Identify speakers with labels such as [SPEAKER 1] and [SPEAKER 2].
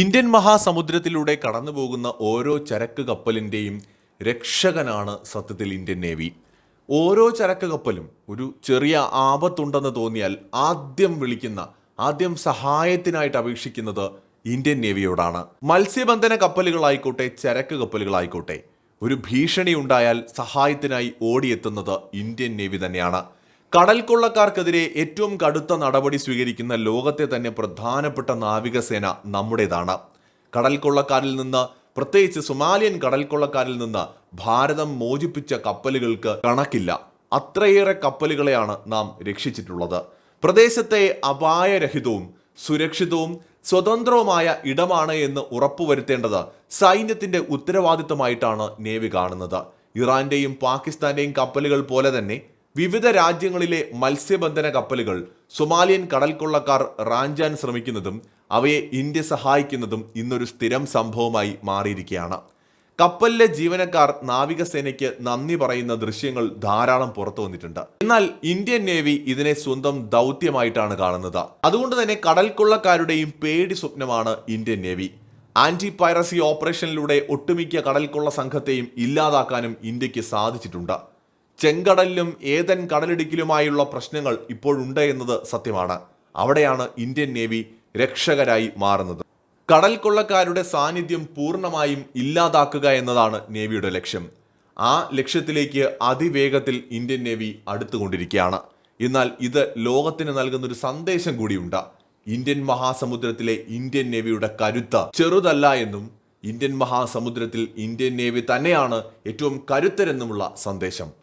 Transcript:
[SPEAKER 1] Indian മഹാസമുദ്രത്തിലൂടെ കടന്നുപോകുന്ന ഓരോ ചരക്ക് കപ്പലിന്റെയും രക്ഷകനാണ് സത്യത്തിൽ ഇന്ത്യൻ നേവി. ഓരോ ചരക്ക് കപ്പലും ഒരു ചെറിയ ആപത്തുണ്ടെന്ന് തോന്നിയാൽ ആദ്യം വിളിക്കുന്ന ആദ്യം സഹായത്തിനായിട്ട് അപേക്ഷിക്കുന്നത് ഇന്ത്യൻ നേവിയോടാണ്. മത്സ്യബന്ധന കപ്പലുകളായിക്കോട്ടെ ചരക്ക് കപ്പലുകളായിക്കോട്ടെ ഒരു ഭീഷണി ഉണ്ടായാൽ സഹായത്തിനായി ഓടിയെത്തുന്നത് ഇന്ത്യൻ നേവി തന്നെയാണ്. കടൽ കൊള്ളക്കാർക്കെതിരെ ഏറ്റവും കടുത്ത നടപടി സ്വീകരിക്കുന്ന ലോകത്തെ തന്നെ പ്രധാനപ്പെട്ട നാവികസേന നമ്മുടേതാണ്. കടൽക്കൊള്ളക്കാരിൽ നിന്ന് പ്രത്യേകിച്ച് സൊമാലിയൻ കടൽക്കൊള്ളക്കാരിൽ നിന്ന് ഭാരതം മോചിപ്പിച്ച കപ്പലുകൾക്ക് കണക്കില്ല. അത്രയേറെ കപ്പലുകളെയാണ് നാം രക്ഷിച്ചിട്ടുള്ളത്. പ്രദേശത്തെ അപായരഹിതവും സുരക്ഷിതവും സ്വതന്ത്രവുമായ ഇടമാണ് എന്ന് ഉറപ്പുവരുത്തേണ്ടത് സൈന്യത്തിന്റെ ഉത്തരവാദിത്തമായിട്ടാണ് നേവി കാണുന്നത്. ഇറാന്റെയും പാകിസ്ഥാന്റെയും കപ്പലുകൾ പോലെ തന്നെ വിവിധ രാജ്യങ്ങളിലെ മത്സ്യബന്ധന കപ്പലുകൾ സൊമാലിയൻ കടൽക്കൊള്ളക്കാർ റാഞ്ചാൻ ശ്രമിക്കുന്നതും അവയെ ഇന്ത്യ സഹായിക്കുന്നതും ഇന്നൊരു സ്ഥിരം സംഭവമായി മാറിയിരിക്കുകയാണ്. കപ്പലിലെ ജീവനക്കാർ നാവികസേനയ്ക്ക് നന്ദി പറയുന്ന ദൃശ്യങ്ങൾ ധാരാളം പുറത്തു വന്നിട്ടുണ്ട്. എന്നാൽ ഇന്ത്യൻ നേവി ഇതിനെ സ്വന്തം ദൗത്യമായിട്ടാണ് കാണുന്നത്. അതുകൊണ്ട് തന്നെ കടൽക്കൊള്ളക്കാരുടെയും പേടി സ്വപ്നമാണ് ഇന്ത്യൻ നേവി. ആന്റി പൈറസി ഓപ്പറേഷനിലൂടെ ഒട്ടുമിക്ക കടൽക്കൊള്ള സംഘത്തെയും ഇല്ലാതാക്കാനും ഇന്ത്യയ്ക്ക് സാധിച്ചിട്ടുണ്ട്. ചെങ്കടലിലും ഏതൻ കടലിടുക്കിലുമായുള്ള പ്രശ്നങ്ങൾ ഇപ്പോഴുണ്ട് എന്നത് സത്യമാണ്. അവിടെയാണ് ഇന്ത്യൻ നേവി രക്ഷകരായി മാറുന്നത്. കടൽ കൊള്ളക്കാരുടെ സാന്നിധ്യം പൂർണമായും ഇല്ലാതാക്കുക എന്നതാണ് നേവിയുടെ ലക്ഷ്യം. ആ ലക്ഷ്യത്തിലേക്ക് അതിവേഗത്തിൽ ഇന്ത്യൻ നേവി അടുത്തുകൊണ്ടിരിക്കുകയാണ്. എന്നാൽ ഇത് ലോകത്തിന് നൽകുന്നൊരു സന്ദേശം കൂടിയുണ്ട്. ഇന്ത്യൻ മഹാസമുദ്രത്തിലെ ഇന്ത്യൻ നേവിയുടെ കരുത്ത് ചെറുതല്ല എന്നും ഇന്ത്യൻ മഹാസമുദ്രത്തിൽ ഇന്ത്യൻ നേവി തന്നെയാണ് ഏറ്റവും കരുത്തരെന്നുമുള്ള സന്ദേശം.